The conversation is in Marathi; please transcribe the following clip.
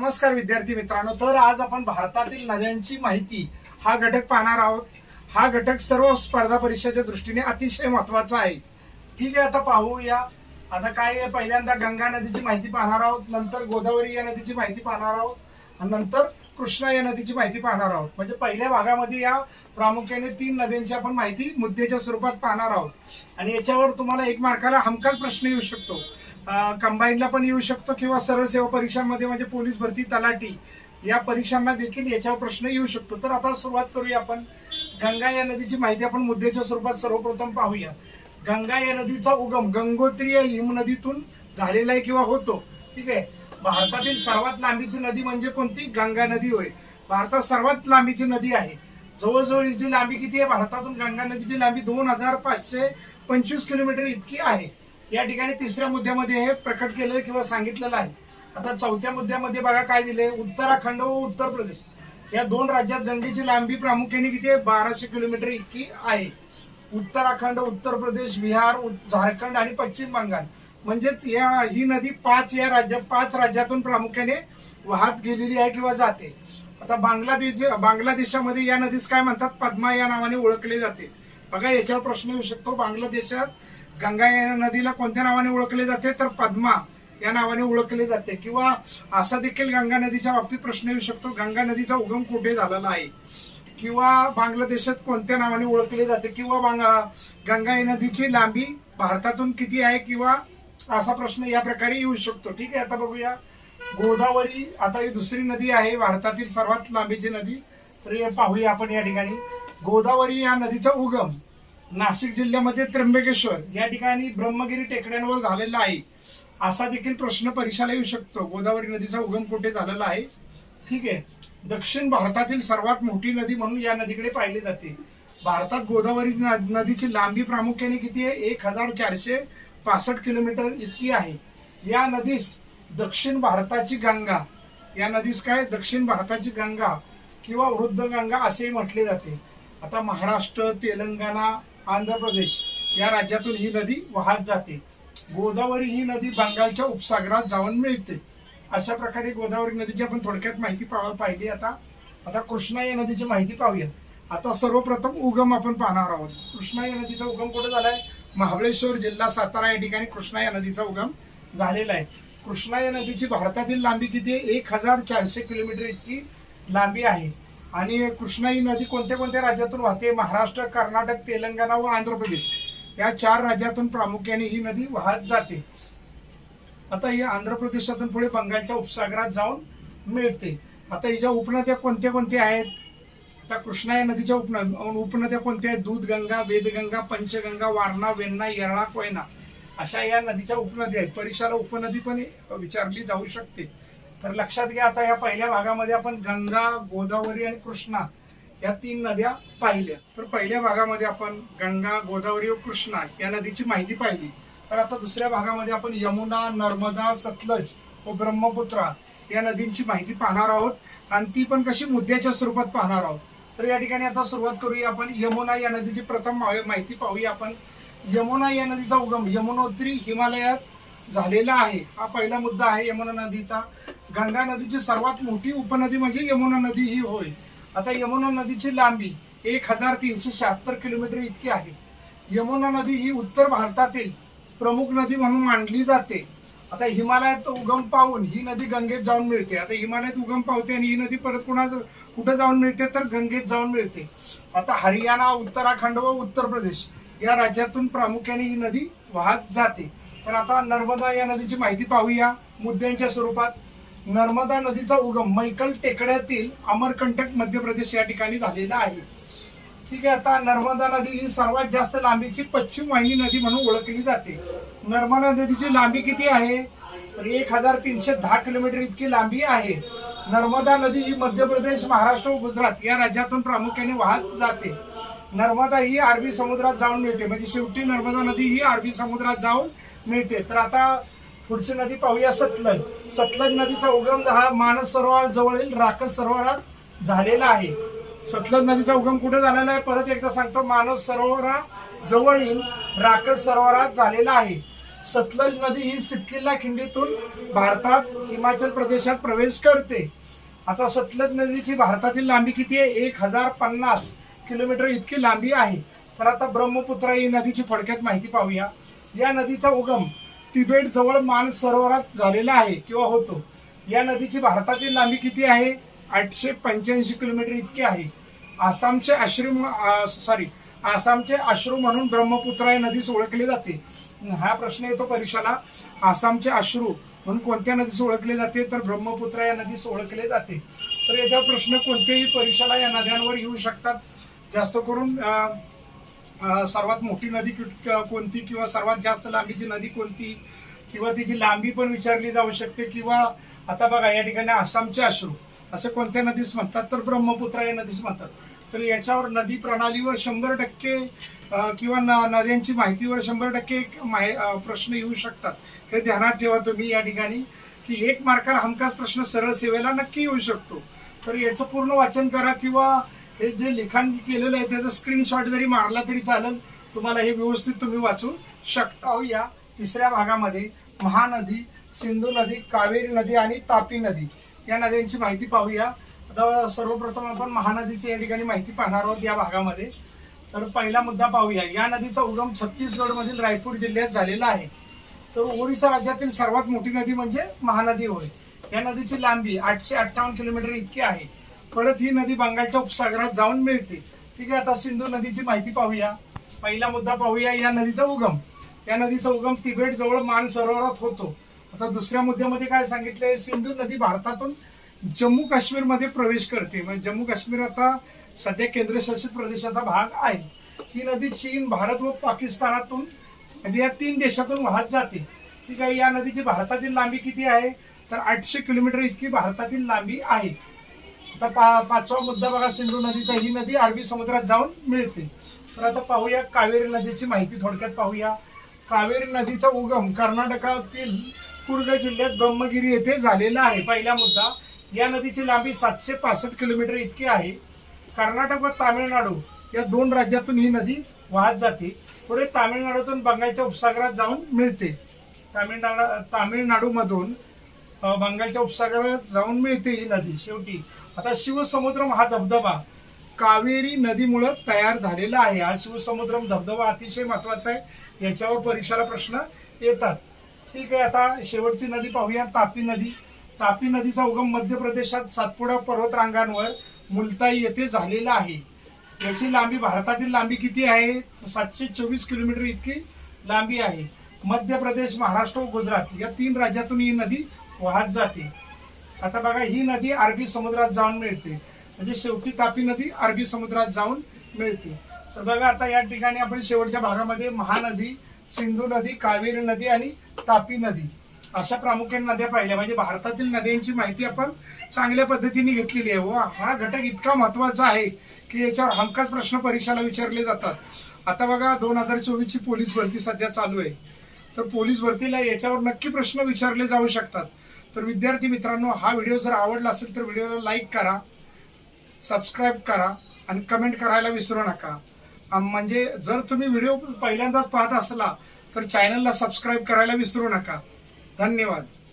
नमस्कार विद्यार्थी मित्रांनो. तर आज आपण भारतातील नद्यांची माहिती हा घटक पाहणार आहोत. हा घटक सर्व स्पर्धा परीक्षेच्या दृष्टीने अतिशय महत्त्वाचा आहे. ठीक आहे आता पाहूया. आता काय आहे, पहिल्यांदा गंगा नदीची माहिती पाहणार आहोत. नंतर गोदावरी या नदीची माहिती पाहणार आहोत. आणि नंतर कृष्णा या नदीची माहिती पाहणार आहोत. म्हणजे पहिल्या भागामध्ये या प्रामुख्याने तीन नद्यांची आपण माहिती मुद्द्याच्या स्वरूपात पाहणार आहोत. आणि याच्यावर तुम्हाला एक मार्काला हमखास प्रश्न येऊ शकतो. कंबाईनला पण येऊ शकतो किंवा सरळ सेवा परीक्षांमध्ये म्हणजे पोलीस भरती तलाठी या परीक्षांना देखील याच्यावर प्रश्न येऊ शकतो. तर आता सुरुवात करूया आपण. गंगा या नदीची माहिती आपण मुद्द्याच्या स्वरूपात सर्वप्रथम पाहूया. गंगा या नदीचा उगम गंगोत्री या हिमनदीतून झालेला आहे किंवा होतो? ठीक आहे. भारतातील सर्वात लांबीची नदी म्हणजे कोणती? गंगा नदी होय. भारतात सर्वात लांबीची नदी आहे. जवळजवळ हिची लांबी किती आहे? भारतातून गंगा नदीची लांबी दोन हजार पाचशे पंचवीस किलोमीटर इतकी आहे. या ठिकाणी तिसऱ्या मुद्द्यामध्ये हे प्रकट केलं किंवा सांगितलेलं आहे. आता चौथ्या मुद्द्यामध्ये बघा काय दिले उत्तराखंड व उत्तर प्रदेश. या दोन राज्यात गंगेची लांबी प्रामुख्याने किती आहे? बाराशे किलोमीटर इतकी आहे. उत्तराखंड उत्तर प्रदेश बिहार झारखंड आणि पश्चिम बंगाल. म्हणजेच या ही नदी पाच या राज्यात पाच राज्यातून प्रामुख्याने वाहत गेलेली आहे किंवा जाते. आता बांगलादेश बांगलादेशामध्ये या नदीस काय म्हणतात? पद्मा या नावाने ओळखले जाते. बघा याच्यावर प्रश्न येऊ शकतो. बांगलादेशात गंगा या नदीला कोणत्या नावाने ओळखले जाते? तर पद्मा या नावाने ओळखले जाते. किंवा असा देखील गंगा नदीच्या बाबतीत प्रश्न येऊ शकतो. गंगा नदीचा उगम कुठे झालेला आहे? किंवा बांगलादेशात कोणत्या नावाने ओळखले जाते? किंवा बांग गंगा या नदीची लांबी भारतातून किती आहे? किंवा असा प्रश्न या प्रकारे येऊ शकतो. ठीक आहे आता बघूया. गोदावरी आता ही दुसरी नदी आहे भारतातील सर्वात लांबीची नदी. तर पाहूया आपण या ठिकाणी. गोदावरी या नदीचा उगम नाशिक जिल्ह्यामध्ये त्र्यंबकेश्वर या ठिकाणी ब्रह्मगिरी टेकड्यांवर झालेला आहे. असा देखील प्रश्न परीक्षाला येऊ शकतो. गोदावरी नदीचा उगम कुठे झालेला आहे? ठीक आहे. दक्षिण भारतातील सर्वात मोठी नदी म्हणून या नदीकडे पाहिली जाते. भारतात गोदावरी न- नदीची लांबी प्रामुख्याने किती आहे? एक हजार चारशे पासष्ट किलोमीटर इतकी आहे. या नदीस दक्षिण भारताची गंगा. या नदीस काय? दक्षिण भारताची गंगा किंवा वृद्ध गंगा असेही म्हटले जाते. आता महाराष्ट्र तेलंगणा आंध्र प्रदेश या राज्यातून ही नदी वाहत जाते. गोदावरी ही नदी बंगालच्या उपसागरात जाऊन मिळते. अशा प्रकारे गोदावरी नदीची आपण थोडक्यात माहिती पा- पाहिली. आता आता कृष्णा या नदीची माहिती पाहूया आता सर्वप्रथम उगम आपण पाहणार आहोत. कृष्णा या नदीचा उगम कुठे झालाय? महाबळेश्वर जिल्हा सातारा या ठिकाणी कृष्णा या नदीचा उगम झालेला आहे. कृष्णा या नदीची भारतातील लांबी किती आहे? एक हजार चारशे किलोमीटर इतकी लांबी आहे. आणि कृष्णा ही नदी कोणत्या कोणत्या राज्यातून वाहते? महाराष्ट्र कर्नाटक तेलंगणा व आंध्र प्रदेश. या चार राज्यातून प्रामुख्याने ही नदी वाहत जाते. आता ही आंध्र प्रदेशातून पुढे बंगालच्या उपसागरात जाऊन मिळते. आता हिच्या उपनद्या कोणत्या कोणत्या आहेत? आता कृष्णा या नदीच्या उपन उपनद्या कोणत्या आहेत? दूधगंगा वेदगंगा पंचगंगा वारणा वेण्णा येरळा कोयना अशा या नदीच्या उपनद्या आहेत. परीक्षाला उपनदी पण विचारली जाऊ शकते. तर लक्षात घ्या आता या पहिल्या भागामध्ये आपण गंगा गोदावरी आणि कृष्णा या तीन नद्या पाहिल्या. तर पहिल्या भागामध्ये आपण गंगा गोदावरी व कृष्णा या नदीची माहिती पाहिली. तर आता दुसऱ्या भागामध्ये आपण यमुना नर्मदा सतलज व ब्रह्मपुत्रा या नदींची माहिती पाहणार आहोत. आणि ती पण कशी मुद्द्याच्या स्वरूपात पाहणार आहोत. तर या ठिकाणी आता सुरुवात करूया आपण. यमुना या नदीची प्रथम माहिती पाहूया आपण. यमुना या नदीचा उगम यमुनोत्री हिमालयात झालेला आहे. हा पहिला मुद्दा आहे यमुना नदीचा. गंगा नदीची सर्वात मोठी उपनदी म्हणजे यमुना नदी ही होय. आता यमुना नदीची लांबी एक हजार तीनशे शहात्तर किलोमीटर इतकी आहे. यमुना नदी ही उत्तर भारतातील प्रमुख नदी म्हणून मानली जाते. आता हिमालयात उगम पावून ही नदी गंगेत जाऊन मिळते. आता हिमालयात उगम पावते आणि ही नदी परत कुणा कुठं जाऊन मिळते तर गंगेत जाऊन मिळते. आता हरियाणा उत्तराखंड व उत्तर प्रदेश या राज्यातून प्रामुख्याने ही नदी वाहत जाते. तर आता नर्मदा या नदीची माहिती पाहूया मुद्द्यांच्या स्वरूपात. नर्मदा नदीचा उगम मैकल टेकड्यातील अमरकंटक मध्य प्रदेश या ठिकाणी झालेला आहे. ठीक आहे आता नर्मदा नदी ही सर्वात जास्त लांबीची पश्चिम वाहिनी नदी म्हणून ओळखली जाते. नर्मदा नदीची लांबी किती आहे? तर एक हजार तीनशे दहा किलोमीटर इतकी लांबी आहे. नर्मदा नदी ही मध्य प्रदेश महाराष्ट्र व गुजरात या राज्यातून प्रामुख्याने वाहत जाते. नर्मदा ही अरबी समुद्रात जाऊन मिळते. म्हणजे शेवटी नर्मदा नदी ही अरबी समुद्रात जाऊन मिळते. तर आता पुढची नदी पाहूया सतलज. सतलज नदीचा उगम हा मानस सरोवर जवळील राकस सरोवरात झालेला आहे. सतलज नदीचा उगम कुठे झालेला आहे? परत एकदा सांगतो. मानस सरोवरा जवळील राकस सरोवरात झालेला आहे. सतलज नदी ही सिक्कीला खिंडीतून भारतात हिमाचल प्रदेशात प्रवेश करते. आता सतलज नदीची भारतातील लांबी किती आहे? एक हजार पन्नास. किलोमीटर इतकी लांबी आहे. तर आता ब्रह्मपुत्रा ही नदीची थोडक्यात माहिती पाहूया. या नदीचा उगम तिबेट जवळ मान सरोवरात झालेला आहे किंवा होतो. या नदीची भारतातील लांबी किती आहे? आठशे पंच्याऐंशी किलोमीटर इतकी आहे. आसामचे आश्रम सॉरी आसामचे अश्रू म्हणून ब्रह्मपुत्रा या नदीस ओळखले जाते. हा प्रश्न येतो परीक्षाला. आसामचे अश्रू म्हणून कोणत्या नदीस ओळखले जाते? तर ब्रह्मपुत्रा या नदीस ओळखले जाते. तर याचा प्रश्न कोणत्याही परीक्षाला या नद्यांवर येऊ शकतात? जास्त करून सर्वात मोठी नदी कोणती किंवा सर्वात जास्त लांबीची नदी कोणती किंवा तिची लांबी पण विचारली जाऊ शकते किंवा आता बघा या ठिकाणी आसामचे अश्रू असं कोणत्या नदीस म्हणतात? तर ब्रह्मपुत्रा या नदीस म्हणतात. तर याच्यावर नदी प्रणालीवर शंभर टक्के किंवा न- नद्यांची माहितीवर शंभर टक्के माहि- प्रश्न येऊ शकतात. हे ध्यानात ठेवा तुम्ही या ठिकाणी की एक मार्काला हमखास प्रश्न सरळ सेवेला नक्की येऊ शकतो. तर याचं पूर्ण वाचन करा किंवा हे जे लिखाण केलेलं आहे त्याचा स्क्रीनशॉट जरी मारला तरी चालेल. तुम्हाला हे व्यवस्थित तुम्ही वाचू शकता. हो या तिसऱ्या भागामध्ये महानदी सिंधू नदी कावेरी नदी आणि तापी नदी या नद्यांची माहिती पाहूया. आता सर्वप्रथम आपण महानदीची या ठिकाणी माहिती पाहणार आहोत या भागामध्ये. तर पहिला मुद्दा पाहूया. या नदीचा उगम छत्तीसगडमधील रायपूर जिल्ह्यात झालेला आहे. तर ओरिसा राज्यातील सर्वात मोठी नदी म्हणजे महानदी होय. या नदीची लांबी आठशे अठ्ठावन्न किलोमीटर इतकी आहे. परत ही नदी बंगालच्या उपसागरात जाऊन मिळते. ठीक आहे आता सिंधू नदीची माहिती पाहूया. पहिला मुद्दा पाहूया या नदीचा उगम. या नदीचा उगम तिबेट जवळ मान सरोवरात होतो. आता दुसऱ्या मुद्द्यामध्ये काय सांगितलंय? सिंधू नदी भारतातून जम्मू काश्मीरमध्ये प्रवेश करते. म्हणजे जम्मू काश्मीर आता सध्या केंद्रशासित प्रदेशाचा भाग आहे. ही नदी चीन भारत व पाकिस्तानातून म्हणजे या तीन देशातून वाहत जाते. ठीक आहे या नदीची भारतातील लांबी किती आहे? तर आठशे किलोमीटर इतकी भारतातील लांबी आहे. आता पा पाचवा मुद्दा बघा सिंधू नदीचा. ही नदी अरबी समुद्रात जाऊन मिळते. तर आता पाहूया कावेरी नदीची माहिती थोडक्यात पाहूया. कावेरी नदीचा उगम कर्नाटकातील कुर्ग जिल्ह्यात ब्रह्मगिरी येथे झालेला आहे. पहिला मुद्दा या नदीची लांबी सातशे पासष्ट किलोमीटर इतकी आहे. कर्नाटक व तामिळनाडू या दोन राज्यातून ही नदी वाहत जाते. पुढे तामिळनाडूतून बंगालच्या उपसागरात जाऊन मिळते. तामिळनाडू तामिळनाडूमधून बंगालच्या उपसागरात जाऊन मिळते ही नदी. शेवटी आता शिवसमुद्रम हा धबधबा कावेरी नदीमुळं तयार झालेला आहे. हा शिवसमुद्रम धबधबा अतिशय महत्त्वाचा आहे. याच्यावर परीक्षेला प्रश्न येतात. ठीक आहे आता शेवटची नदी पाहूया. तापी नदी. तापी नदीचा उगम मध्य प्रदेशात सातपुडा पर्वतरांगांवर मुलताई येथे झालेला आहे. याची लांबी भारतातील लांबी किती आहे? सातशे चोवीस किलोमीटर इतकी लांबी आहे. मध्य प्रदेश महाराष्ट्र व गुजरात या तीन राज्यातून ही नदी वाहत जाते. आता बघा ही नदी अरबी समुद्रात जाऊन मिळते. म्हणजे शेवटी तापी नदी अरबी समुद्रात जाऊन मिळते. तर बघा आता या ठिकाणी आपण शेवटच्या भागामध्ये महानदी सिंधू नदी कावेरी नदी आणि तापी नदी अशा प्रामुख्याने नद्या पाहिल्या. म्हणजे भारतातील नद्यांची माहिती आपण चांगल्या पद्धतीने घेतलेली आहे. व हा घटक इतका महत्त्वाचा आहे की याच्यावर हमखास प्रश्न परीक्षेला विचारले जातात. आता बघा दोन हजार चोवीसची पोलीस भरती सध्या चालू आहे. तर पोलीस भरतीला याच्यावर नक्की प्रश्न विचारले जाऊ शकतात. तर विद्यार्थी मित्रांनो हा व्हिडिओ जर आवडला असेल तर व्हिडिओला लाईक करा सबस्क्राईब करा आणि कमेंट करायला विसरू नका. म्हणजे जर तुम्ही व्हिडिओ पहिल्यांदाच पाहत असला तर चॅनलला सबस्क्राईब करायला विसरू नका. धन्यवाद.